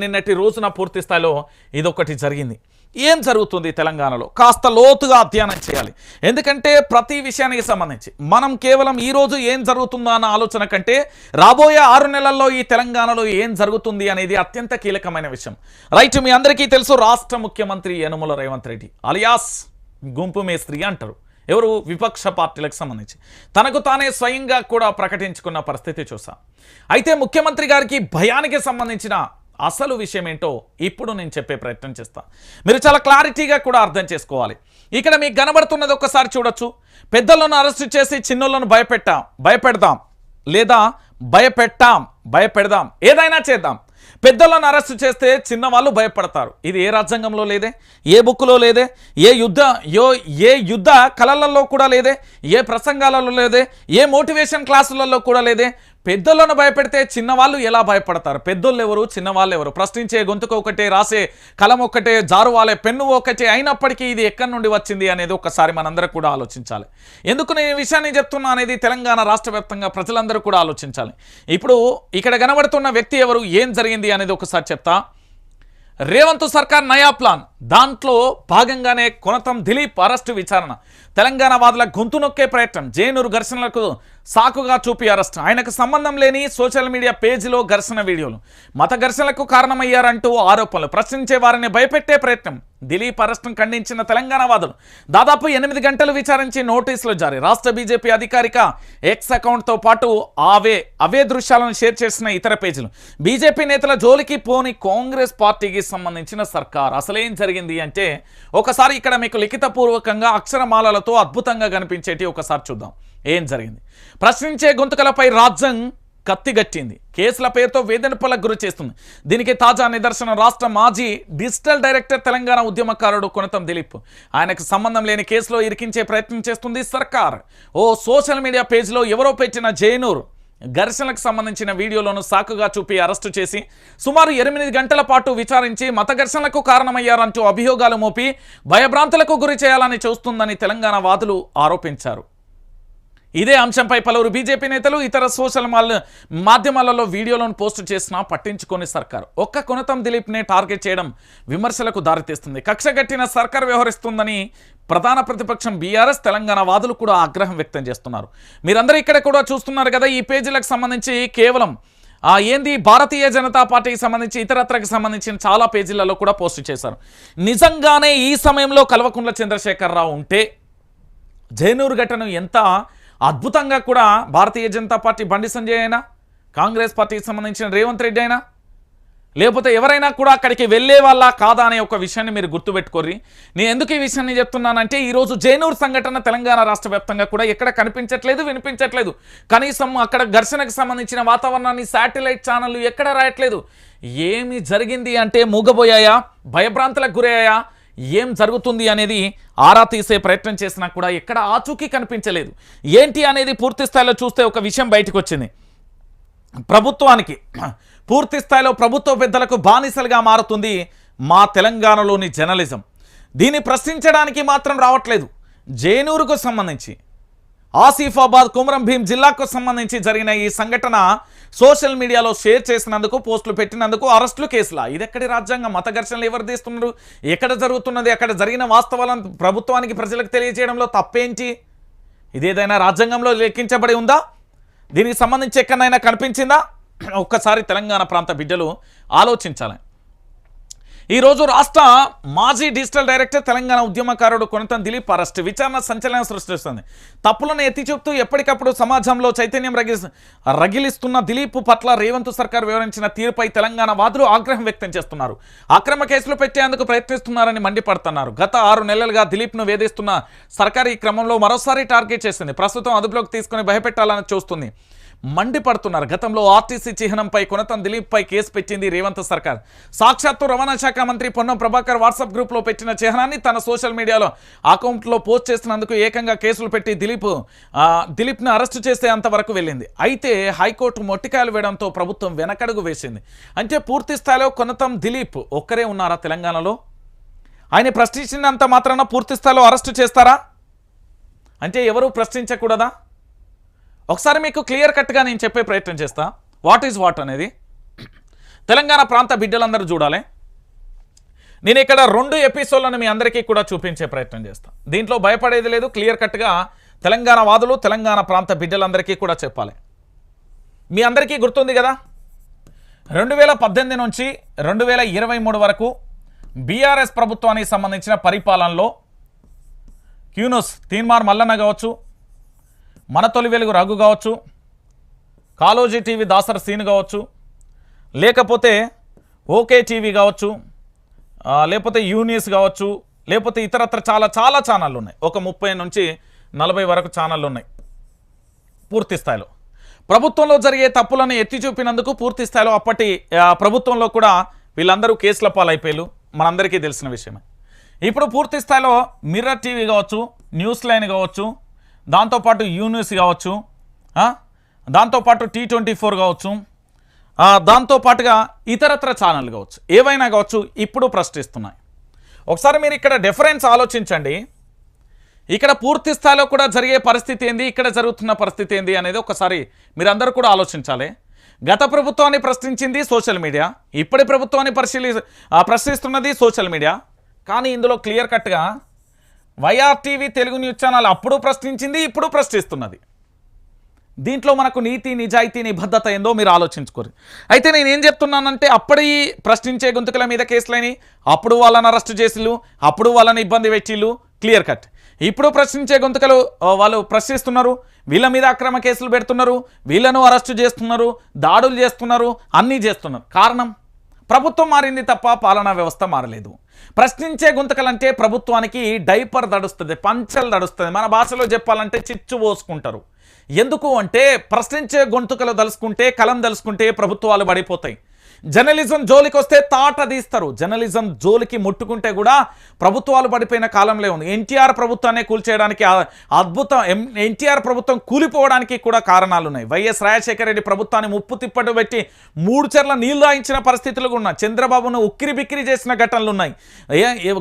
నిన్నటి రోజున పూర్తి స్థాయిలో ఇదొకటి జరిగింది. ఏం జరుగుతుంది తెలంగాణలో? కాస్త లోతుగా అధ్యయనం చేయాలి. ఎందుకంటే ప్రతి విషయానికి సంబంధించి మనం కేవలం ఈ రోజు ఏం జరుగుతుందో అన్న ఆలోచన కంటే రాబోయే ఆరు నెలల్లో ఈ తెలంగాణలో ఏం జరుగుతుంది అనేది అత్యంత కీలకమైన విషయం. రైట్ మీ అందరికీ తెలుసు రాష్ట్ర ముఖ్యమంత్రి యనుమల రేవంత్ రెడ్డి అలియాస్ గుంపు మేస్త్రి అంటారు. ఎవరు? విపక్ష పార్టీలకు సంబంధించి. తనకు తానే స్వయంగా కూడా ప్రకటించుకున్న పరిస్థితి చూసాం అయితే ముఖ్యమంత్రి గారికి భయానికి సంబంధించిన అసలు విషయం ఏంటో ఇప్పుడు నేను చెప్పే ప్రయత్నం చేస్తా. మీరు చాలా క్లారిటీగా కూడా అర్థం చేసుకోవాలి. ఇక్కడ మీకు కనబడుతున్నది ఒక్కసారి చూడొచ్చు. పెద్దలను అరెస్ట్ చేసి చిన్నోళ్ళను భయపెట్టాం భయపెడదాం లేదా భయపెట్టాం భయపెడదాం ఏదైనా చేద్దాం. పెద్దలను అరెస్ట్ చేస్తే చిన్నవాళ్ళు భయపడతారు. ఇది ఏ రాజ్యాంగంలో లేదే? ఏ బుక్లో లేదే? ఏ యుద్ధ యో ఏ యుద్ధ కళలలో కూడా లేదే? ఏ ప్రసంగాలలో లేదే? ఏ మోటివేషన్ క్లాసులలో కూడా లేదే? పెద్దలను భయపెడితే చిన్నవాళ్ళు ఎలా భయపడతారు? పెద్దోళ్ళు ఎవరు చిన్నవాళ్ళు ఎవరు? ప్రశ్నించే గొంతుకు ఒకటే రాసే కలం ఒకటే జారువాలే పెన్ను ఒకటే అయినప్పటికీ ఇది ఎక్కడి నుండి వచ్చింది అనేది ఒకసారి మనందరూ కూడా ఆలోచించాలి. ఎందుకు నేను ఈ విషయాన్ని చెప్తున్నా అనేది తెలంగాణ రాష్ట్ర ప్రజలందరూ కూడా ఆలోచించాలి. ఇప్పుడు ఇక్కడ కనబడుతున్న వ్యక్తి ఎవరు ఏం జరిగింది అనేది ఒకసారి చెప్తా. రేవంత్ సర్కార్ నయా ప్లాన్. దాంట్లో భాగంగానే కొనతం దిలీప్ అరెస్టు విచారణ. తెలంగాణ వాదుల గొంతు నొక్కే ప్రయత్నం. జేనూరు ఘర్షణలకు సాకుగా చూపి అరెస్ట్. ఆయనకు సంబంధం లేని సోషల్ మీడియా పేజీలో ఘర్షణ వీడియోలు. మత ఘర్షణలకు కారణమయ్యారంటూ ఆరోపణలు. ప్రశ్నించే వారిని భయపెట్టే ప్రయత్నం. దిలీప్ అరెస్టును ఖండించిన తెలంగాణ వాదులు. దాదాపు ఎనిమిది గంటలు విచారించి నోటీసులు జారీ. రాష్ట్ర బీజేపీ అధికారిక ఎక్స్ అకౌంట్తో పాటు అవే అవే దృశ్యాలను షేర్ చేసిన ఇతర పేజీలు. బీజేపీ నేతల జోలికి పోని కాంగ్రెస్ పార్టీకి సంబంధించిన సర్కార్. అసలేం జరిగింది అంటే ఒకసారి ఇక్కడ మీకు లిఖితపూర్వకంగా అక్షరమాలలతో అద్భుతంగా కనిపించేటి ఒకసారి చూద్దాం. ఏం జరిగింది? ప్రశ్నించే గొంతుకలపై రాజ్యం కత్తిగట్టింది కేసుల పేరుతో వేదనపలకు గురి చేస్తుంది. దీనికి తాజా నిదర్శనం రాష్ట్ర మాజీ డిజిటల్ డైరెక్టర్ తెలంగాణ ఉద్యమకారుడు కొనతం దిలీప్. ఆయనకు సంబంధం లేని కేసులో ఇరికించే ప్రయత్నం చేస్తుంది సర్కార్. ఓ సోషల్ మీడియా పేజ్లో ఎవరో పెట్టిన జైనూర్ ఘర్షణలకు సంబంధించిన వీడియోలను సాకుగా చూపి అరెస్టు చేసి సుమారు ఎనిమిది గంటల పాటు విచారించి మత ఘర్షణలకు కారణమయ్యారంటూ అభియోగాలు మోపి భయభ్రాంతులకు గురి చేయాలని చూస్తుందని తెలంగాణ వాదులు ఆరోపించారు. ఇదే అంశంపై పలువురు బీజేపీ నేతలు ఇతర సోషల్ మాధ్యమాలలో వీడియోలను పోస్టు చేసినా పట్టించుకొని సర్కార్. ఒక్క కొనతం దిలీప్నే టార్గెట్ చేయడం విమర్శలకు దారితీస్తుంది. కక్షగట్టిన సర్కార్ వ్యవహరిస్తుందని ప్రధాన ప్రతిపక్షం బీఆర్ఎస్ తెలంగాణ వాదులు కూడా ఆగ్రహం వ్యక్తం చేస్తున్నారు. మీరందరూ ఇక్కడ కూడా చూస్తున్నారు కదా ఈ పేజీలకు సంబంధించి కేవలం ఆ ఏంది భారతీయ జనతా పార్టీకి సంబంధించి ఇతరత్రకు సంబంధించిన చాలా పేజీలలో కూడా పోస్ట్ చేశారు. నిజంగానే ఈ సమయంలో కల్వకుంట్ల చంద్రశేఖరరావు ఉంటే జైనూరు ఘటన ఎంత అద్భుతంగా కూడా భారతీయ జనతా పార్టీ బండి సంజయ్ అయినా కాంగ్రెస్ పార్టీకి సంబంధించిన రేవంత్ రెడ్డి అయినా లేకపోతే ఎవరైనా కూడా అక్కడికి వెళ్ళే వాళ్ళ కాదా అనే ఒక విషయాన్ని మీరు గుర్తుపెట్టుకోర్రి. నేను ఎందుకు ఈ విషయాన్ని చెప్తున్నానంటే ఈరోజు జైనూర్ సంఘటన తెలంగాణ రాష్ట్ర వ్యాప్తంగా కూడా ఎక్కడ కనిపించట్లేదు వినిపించట్లేదు. కనీసం అక్కడ ఘర్షణకు సంబంధించిన వాతావరణాన్ని శాటిలైట్ ఛానళ్ళు ఎక్కడ రాయట్లేదు? ఏమి జరిగింది అంటే మూగబోయాయా? భయభ్రాంతులకు గురయ్యాయా? ఏం జరుగుతుంది అనేది ఆరా తీసే ప్రయత్నం చేసినా కూడా ఎక్కడ ఆచూకీ కనిపించలేదు. ఏంటి అనేది పూర్తి స్థాయిలో చూస్తే ఒక విషయం బయటకు వచ్చింది ప్రభుత్వానికి పూర్తి స్థాయిలో ప్రభుత్వ పెద్దలకు బానిసలుగా మారుతుంది మా తెలంగాణలోని జర్నలిజం. దీన్ని ప్రశ్నించడానికి మాత్రం రావట్లేదు. జేనూరుకు సంబంధించి ఆసిఫాబాద్ కుమరం భీం జిల్లాకు సంబంధించి జరిగిన ఈ సంఘటన సోషల్ మీడియాలో షేర్ చేసినందుకు పోస్టులు పెట్టినందుకు అరెస్టులు కేసులా. ఇది ఎక్కడి రాజ్యాంగం? మత ఘర్షణలు ఎవరు తీస్తున్నారు? ఎక్కడ జరుగుతున్నది? అక్కడ జరిగిన వాస్తవాలను ప్రభుత్వానికి ప్రజలకు తెలియజేయడంలో తప్పేంటి? ఇదేదైనా రాజ్యాంగంలో లెక్కించబడి ఉందా? దీనికి సంబంధించి ఎక్కడైనా కనిపించిందా? ఒక్కసారి తెలంగాణ ప్రాంత బిడ్డలు ఆలోచించాలి. ఈరోజు రాష్ట్ర మాజీ డిజిటల్ డైరెక్టర్ తెలంగాణ ఉద్యమకారుడు కొనతం దిలీప్ అరెస్ట్. విచారణ సంచలనం సృష్టిస్తుంది. తప్పులను ఎత్తి చెప్తూ ఎప్పటికప్పుడు సమాజంలో చైతన్యం రగి రగిలిస్తున్న దిలీప్ పట్ల రేవంత్ సర్కార్ వివరించిన తీరుపై తెలంగాణ వాదులు ఆగ్రహం వ్యక్తం చేస్తున్నారు. అక్రమ కేసులు పెట్టేందుకు ప్రయత్నిస్తున్నారని మండిపడుతున్నారు. గత ఆరు నెలలుగా దిలీప్ను వేధిస్తున్న సర్కార్ ఈ క్రమంలో మరోసారి టార్గెట్ చేసింది. ప్రస్తుతం అదుపులోకి తీసుకుని భయపెట్టాలని చూస్తుంది. మండిపడుతున్నారు. గతంలో ఆర్టీసీ చిహ్నంపై కొనతం దిలీప్పై కేసు పెట్టింది రేవంత్ సర్కార్. సాక్షాత్తు రవాణా శాఖ మంత్రి పొన్నం ప్రభాకర్ వాట్సాప్ గ్రూప్లో పెట్టిన చిహ్నాన్ని తన సోషల్ మీడియాలో అకౌంట్లో పోస్ట్ చేసినందుకు ఏకంగా కేసులు పెట్టి దిలీప్ దిలీప్ను అరెస్టు చేసే అంతవరకు వెళ్ళింది. అయితే హైకోర్టు మొట్టికాయలు వేయడంతో ప్రభుత్వం వెనకడుగు వేసింది. అంటే పూర్తి స్థాయిలో కొనతం దిలీప్. ఒక్కరే ఉన్నారా తెలంగాణలో? ఆయన ప్రశ్నించినంత మాత్రాన పూర్తి స్థాయిలో అరెస్టు చేస్తారా? అంటే ఎవరు ప్రశ్నించకూడదా? ఒకసారి మీకు క్లియర్ కట్గా నేను చెప్పే ప్రయత్నం చేస్తా. వాట్ ఈజ్ వాట్ అనేది? తెలంగాణ ప్రాంత బిడ్డలందరూ చూడాలి. నేను ఇక్కడ రెండు ఎపిసోడ్లను మీ అందరికీ కూడా చూపించే ప్రయత్నం చేస్తాను దీంట్లో భయపడేది లేదు క్లియర్ కట్గా తెలంగాణ వాదులు తెలంగాణ ప్రాంత బిడ్డలందరికీ కూడా చెప్పాలి. మీ అందరికీ గుర్తుంది కదా? రెండు వేల పద్దెనిమిది నుంచి రెండు వేల ఇరవై మూడు వరకు బీఆర్ఎస్ ప్రభుత్వానికి సంబంధించిన పరిపాలనలో క్యూనోస్ తీన్మార్ మల్లన్న కావచ్చు మన తొలి వెలుగు రఘు కావచ్చు కాలోజీ టీవీ దాసర్ సీన్ కావచ్చు లేకపోతే ఓకే టీవీ కావచ్చు లేకపోతే యూనియస్ కావచ్చు లేకపోతే ఇతరత్ర చాలా చాలా ఛానళ్ళు ఉన్నాయి. ఒక ముప్పై నుంచి నలభై వరకు ఛానళ్ళు ఉన్నాయి పూర్తి స్థాయిలో. ప్రభుత్వంలో జరిగే తప్పులను ఎత్తి చూపినందుకు పూర్తి స్థాయిలో అప్పటి ప్రభుత్వంలో కూడా వీళ్ళందరూ కేసుల పాలైపోయారు. మనందరికీ తెలిసిన విషయమే. ఇప్పుడు పూర్తి స్థాయిలో మిర్రర్ టీవీ కావచ్చు న్యూస్ లైన్ కావచ్చు దాంతోపాటు యూనిస్ కావచ్చు దాంతోపాటు టీ ట్వంటీ ఫోర్ కావచ్చు దాంతోపాటుగా ఇతరత్ర ఛానల్ కావచ్చు. ఏవైనా కావచ్చు ఇప్పుడు ప్రశ్నిస్తున్నాయి. ఒకసారి మీరు ఇక్కడ డిఫరెన్స్ ఆలోచించండి. ఇక్కడ పూర్తి స్థాయిలో కూడా జరిగే పరిస్థితి ఏంది ఇక్కడ జరుగుతున్న పరిస్థితి ఏంది అనేది ఒకసారి మీరందరూ కూడా ఆలోచించాలి. గత ప్రభుత్వాన్ని ప్రశ్నించింది సోషల్ మీడియా ఇప్పటి ప్రభుత్వాన్ని పరిశీలి ప్రశ్నిస్తున్నది సోషల్ మీడియా. కానీ ఇందులో క్లియర్ కట్గా వైఆర్టీవీ తెలుగు న్యూస్ ఛానల్ అప్పుడు ప్రశ్నించింది ఇప్పుడు ప్రశ్నిస్తున్నది. దీంట్లో మనకు నీతి నిజాయితీ నిబద్ధత ఏందో మీరు ఆలోచించుకోరు. అయితే నేను ఏం చెప్తున్నానంటే అప్పటి ప్రశ్నించే గొంతుకల మీద కేసులని అప్పుడు వాళ్ళని అరెస్ట్ చేసిళ్ళు అప్పుడు వాళ్ళని ఇబ్బంది పెట్టిళ్ళు క్లియర్ కట్. ఇప్పుడు ప్రశ్నించే గొంతుకలు వాళ్ళు ప్రశ్నిస్తున్నారు వీళ్ళ మీద అక్రమ కేసులు పెడుతున్నారు వీళ్ళను అరెస్టు చేస్తున్నారు దాడులు చేస్తున్నారు అన్నీ చేస్తున్నారు. కారణం? ప్రభుత్వం మారింది తప్ప పాలనా వ్యవస్థ మారలేదు. ప్రశ్నించే గుంతకలంటే ప్రభుత్వానికి డైపర్ దడుస్తుంది పంచలు దడుస్తుంది. మన భాషలో చెప్పాలంటే చిచ్చు పోసుకుంటారు. ఎందుకు అంటే ప్రశ్నించే గొంతుకలు దలుచుకుంటే కలం దలుచుకుంటే ప్రభుత్వాలు పడిపోతాయి. జర్నలిజం జోలికి వస్తే తాట తీస్తారు. జర్నలిజం జోలికి ముట్టుకుంటే కూడా ప్రభుత్వాలు పడిపోయిన కాలంలో ఉంది. ఎన్టీఆర్ ప్రభుత్వాన్ని కూల్చేయడానికి అద్భుతం ఎం- ఎన్టీఆర్ ప్రభుత్వం కూలిపోవడానికి కూడా కారణాలు ఉన్నాయి. వైఎస్ రాజశేఖర రెడ్డి ప్రభుత్వాన్ని ముప్పు తిప్పటి పెట్టి మూడు చెర్ల నీళ్ళు రాయించిన పరిస్థితులు కూడా ఉన్నాయి. చంద్రబాబును ఉక్కిరి బిక్కిరి చేసిన ఘటనలు ఉన్నాయి.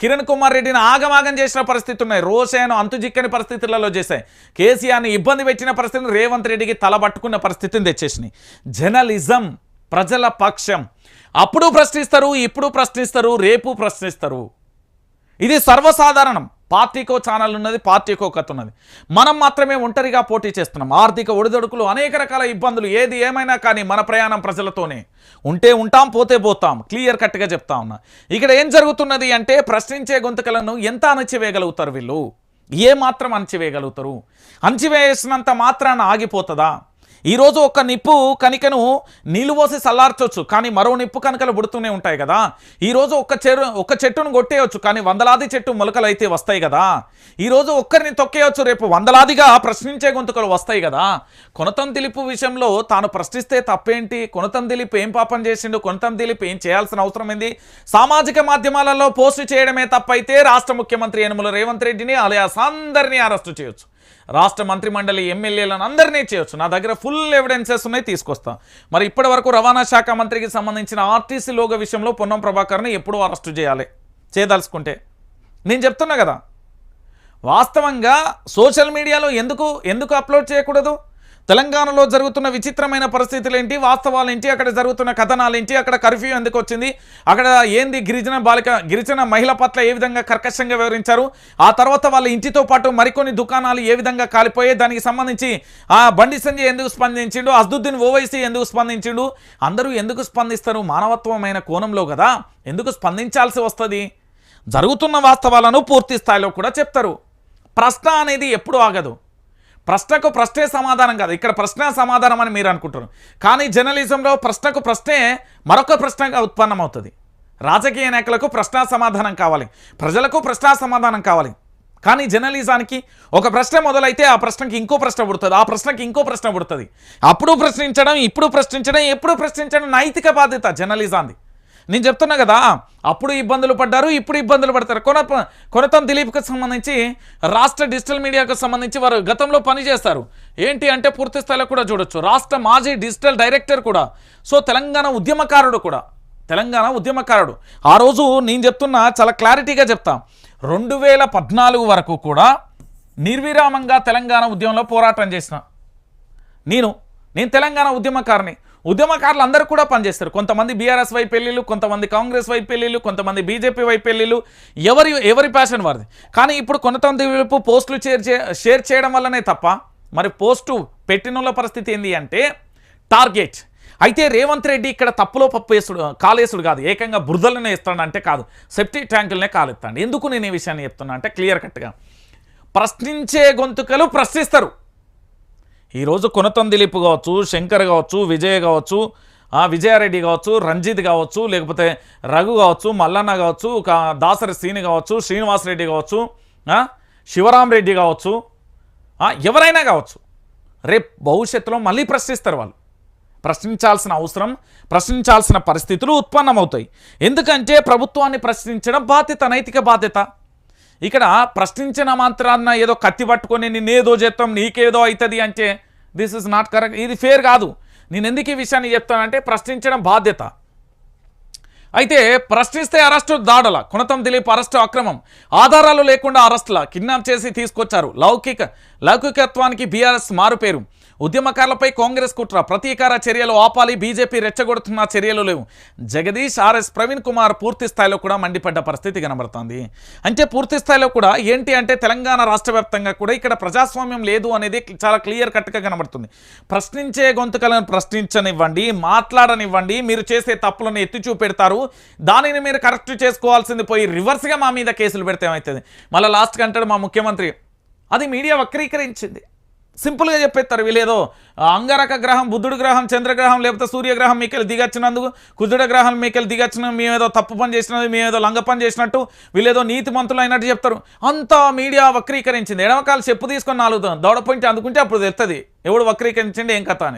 కిరణ్ కుమార్ రెడ్డిని ఆగమాగం చేసిన పరిస్థితి ఉన్నాయి. రోషయ్యను అంతుజిక్కని పరిస్థితులలో చేశాయి. కేసీఆర్ని ఇబ్బంది పెట్టిన పరిస్థితిని రేవంత్ రెడ్డికి తల పట్టుకున్న పరిస్థితిని తెచ్చేసినాయి. జర్నలిజం ప్రజల పక్షం. అప్పుడు ప్రశ్నిస్తారు ఇప్పుడు ప్రశ్నిస్తారు రేపు ప్రశ్నిస్తారు. ఇది సర్వసాధారణం. పార్టీకో ఛానల్ ఉన్నది పార్టీకో కథ ఉన్నది. మనం మాత్రమే ఒంటరిగా పోటీ చేస్తున్నాం. ఆర్థిక ఒడిదొడుకులు అనేక రకాల ఇబ్బందులు ఏది ఏమైనా కానీ మన ప్రయాణం ప్రజలతోనే. ఉంటే ఉంటాం పోతే పోతాం. క్లియర్ కట్గా చెప్తా ఉన్నా. ఇక్కడ ఏం జరుగుతున్నది అంటే ప్రశ్నించే గొంతుకలను ఎంత అణచివేయగలుగుతారు వీళ్ళు? ఏ మాత్రం అణచివేయగలుగుతారు? అణచివేసినంత మాత్రాన ఆగిపోతుందా? ఈరోజు ఒక నిప్పు కనికను నీళ్ళు పోసి చల్లార్చొచ్చు కానీ మరో నిప్పు కనుకలు పుడుతూనే ఉంటాయి కదా. ఈరోజు ఒక్క చెరు ఒక చెట్టును కొట్టేయచ్చు కానీ వందలాది చెట్టు మొలకలు అయితే వస్తాయి కదా. ఈరోజు ఒక్కరిని తొక్కేయచ్చు రేపు వందలాదిగా ప్రశ్నించే గొంతుకలు వస్తాయి కదా. కొనతం దిలిపు విషయంలో తాను ప్రశ్నిస్తే తప్పేంటి? కొనతం దిలిపు ఏం పాపం చేసిండు? కొనతం దిలీప్ ఏం చేయాల్సిన అవసరం ఏంది? సామాజిక మాధ్యమాలలో పోస్టు చేయడమే తప్పైతే రాష్ట్ర ముఖ్యమంత్రి యనుమల రేవంత్ రెడ్డిని అలియాస్ అందరినీ అరెస్టు చేయొచ్చు. రాష్ట్ర మంత్రిమండలి ఎమ్మెల్యేలను అందరినీ చేయొచ్చు. నా దగ్గర ఫుల్ ఎవిడెన్సెస్ ఉన్నాయి తీసుకొస్తాం. మరి ఇప్పటి వరకు రవాణా శాఖ మంత్రికి సంబంధించిన ఆర్టీసీ లోగో విషయంలో పొన్నం ప్రభాకర్ని ఎప్పుడు అరెస్టు చేయాలి. చేయదలుచుకుంటే. నేను చెప్తున్నా కదా. వాస్తవంగా సోషల్ మీడియాలో ఎందుకు ఎందుకు అప్లోడ్ చేయకూడదు? తెలంగాణలో జరుగుతున్న విచిత్రమైన పరిస్థితులు ఏంటి వాస్తవాలు ఏంటి అక్కడ జరుగుతున్న కథనాలు ఏంటి అక్కడ కర్ఫ్యూ ఎందుకు వచ్చింది? అక్కడ ఏంది గిరిజన బాలిక గిరిజన మహిళ పట్ల ఏ విధంగా కర్కశంగా వివరించారు? ఆ తర్వాత వాళ్ళ ఇంటితో పాటు మరికొన్ని దుకాణాలు ఏ విధంగా కాలిపోయాయి? దానికి సంబంధించి ఆ బండి సంజయ్ ఎందుకు స్పందించిండు? అస్దుద్దీన్ ఓవైసీ ఎందుకు స్పందించిండు? అందరూ ఎందుకు స్పందిస్తారు? మానవత్వమైన కోణంలో కదా? ఎందుకు స్పందించాల్సి వస్తుంది? జరుగుతున్న వాస్తవాలను పూర్తి స్థాయిలో కూడా చెప్తారు. ప్రశ్న అనేది ఎప్పుడు ఆగదు. ప్రశ్నకు ప్రశ్నే సమాధానం కాదు. ఇక్కడ ప్రశ్న సమాధానం అని మీరు అనుకుంటారు. కానీ జర్నలిజంలో ప్రశ్నకు ప్రశ్నే మరొక ప్రశ్నగా ఉత్పన్నమవుతుంది. రాజకీయ నాయకులకు ప్రశ్న సమాధానం కావాలి. ప్రజలకు ప్రశ్న సమాధానం కావాలి. కానీ జర్నలిజానికి ఒక ప్రశ్న మొదలైతే ఆ ప్రశ్నకి ఇంకో ప్రశ్న పుడుతుంది. ఆ ప్రశ్నకి ఇంకో ప్రశ్న పుడుతుంది. అప్పుడు ప్రశ్నించడం ఇప్పుడు ప్రశ్నించడం ఎప్పుడు ప్రశ్నించడం నైతిక బాధ్యత జర్నలిజాంది. నేను చెప్తున్నా కదా అప్పుడు ఇబ్బందులు పడ్డారు ఇప్పుడు ఇబ్బందులు పడతారు. కొన కొనతం దిలీప్కి సంబంధించి రాష్ట్ర డిజిటల్ మీడియాకు సంబంధించి వారు గతంలో పనిచేస్తారు ఏంటి అంటే పూర్తి స్థాయిలో కూడా చూడొచ్చు. రాష్ట్ర మాజీ డిజిటల్ డైరెక్టర్ కూడా. సో తెలంగాణ ఉద్యమకారుడు కూడా. తెలంగాణ ఉద్యమకారుడు. ఆ రోజు నేను చెప్తున్నా చాలా క్లారిటీగా చెప్తా. రెండు వేల పద్నాలుగు వరకు కూడా నిర్విరామంగా తెలంగాణ ఉద్యమంలో పోరాటం చేసిన. నేను నేను తెలంగాణ ఉద్యమకారిని. ఉద్యమకారులు అందరూ కూడా పనిచేస్తారు. కొంతమంది బీఆర్ఎస్ వైపు పెళ్ళిళ్ళు కొంతమంది కాంగ్రెస్ వైపు పెళ్ళిళ్ళు కొంతమంది బీజేపీ వైపు పెళ్ళిళ్ళు. ఎవరి ఎవరి ప్యాషన్ వారిది? కానీ ఇప్పుడు కొంతమంది వైపు పోస్టులు షేర్ చే షేర్ చేయడం వల్లనే తప్ప మరి పోస్టు పెట్టినోళ్ళ పరిస్థితి ఏంటి అంటే టార్గెట్. అయితే రేవంత్ రెడ్డి ఇక్కడ తప్పులో పప్పు వేసుడు కాలేసుడు కాదు. ఏకంగా బురదలనే ఇస్తాడు అంటే కాదు. సెప్టీ ట్యాంకులనే కాలెత్తాడు. ఎందుకు నేను ఈ విషయాన్ని చెప్తున్నా అంటే క్లియర్ కట్గా ప్రశ్నించే గొంతుకలు ప్రశ్నిస్తారు. ఈరోజు కొనతం దిలీప్ కావచ్చు శంకర్ కావచ్చు విజయ్ కావచ్చు ఆ విజయారెడ్డి కావచ్చు రంజిత్ కావచ్చు లేకపోతే రఘు కావచ్చు మల్లన్న కావచ్చు దాసరి శ్రీని కావచ్చు శ్రీనివాసరెడ్డి కావచ్చు ఆ, శివరాం రెడ్డి కావచ్చు ఎవరైనా కావచ్చు. రేపు భవిష్యత్తులో మళ్ళీ ప్రశ్నిస్తారు వాళ్ళు. ప్రశ్నించాల్సిన అవసరం ప్రశ్నించాల్సిన పరిస్థితులు ఉత్పన్నమవుతాయి. ఎందుకంటే ప్రభుత్వాన్ని ప్రశ్నించడం బాధ్యత నైతిక బాధ్యత. ఇక్కడ ప్రశ్నించిన మాత్రాన్న ఏదో కత్తి పట్టుకొని నిన్నేదో చేస్తాం నీకేదో అవుతుంది అంటే దిస్ ఇస్ నాట్ కరెక్ట్ ఇది ఫేర్ కాదు. నేను ఎందుకు ఈ విషయాన్ని చెప్తానంటే ప్రశ్నించడం బాధ్యత. అయితే ప్రశ్నిస్తే అరెస్టు దాడుల కుణతం దిలీప్ అరెస్టు అక్రమం. ఆధారాలు లేకుండా అరెస్టుల కిడ్నాప్ చేసి తీసుకొచ్చారు. లౌకిక లౌకికత్వానికి బీఆర్ఎస్ మారుపేరు. ఉద్యమకారులపై కాంగ్రెస్ కుట్ర. ప్రతీకార చర్యలు ఆపాలి బీజేపీ రెచ్చగొడుతున్న చర్యలు లేవు. జగదీష్ ఆర్ఎస్ ప్రవీణ్ కుమార్ పూర్తి స్థాయిలో కూడా మండిపడ్డ పరిస్థితి కనబడుతోంది. అంటే పూర్తి స్థాయిలో కూడా ఏంటి అంటే తెలంగాణ రాష్ట్ర కూడా ఇక్కడ ప్రజాస్వామ్యం లేదు అనేది చాలా క్లియర్ కట్గా కనబడుతుంది. ప్రశ్నించే గొంతుకలను ప్రశ్నించనివ్వండి మాట్లాడనివ్వండి మీరు చేసే తప్పులను ఎత్తి చూపెడతారు. దానిని మీరు కరెక్ట్ చేసుకోవాల్సింది పోయి రివర్స్గా మా మీద కేసులు పెడితే ఏమవుతుంది మళ్ళీ లాస్ట్కి అంటాడు మా ముఖ్యమంత్రి. అది మీడియా వక్రీకరించింది. సింపుల్గా చెప్పేస్తారు వీళ్ళేదో అంగారక గ్రహం బుద్ధుడు గ్రహం చంద్రగ్రహం లేకపోతే సూర్యగ్రహం మీకెళ్ళి దిగచ్చినందుకు కుజుడ గ్రహం మీకెళ్ళి దిగచ్చిన మేమేదో తప్పు పని చేసినది మేమేదో లంగ పని చేసినట్టు వీళ్ళేదో నీతి మంతులు అయినట్టు చెప్తారు. అంతా మీడియా వక్రీకరించింది. ఎడమకాలు చెప్పు తీసుకొని నాలుగు దౌడ అందుకుంటే అప్పుడు తెలుస్తుంది ఎవడు వక్రీకరించండి ఏం కథ అనేది.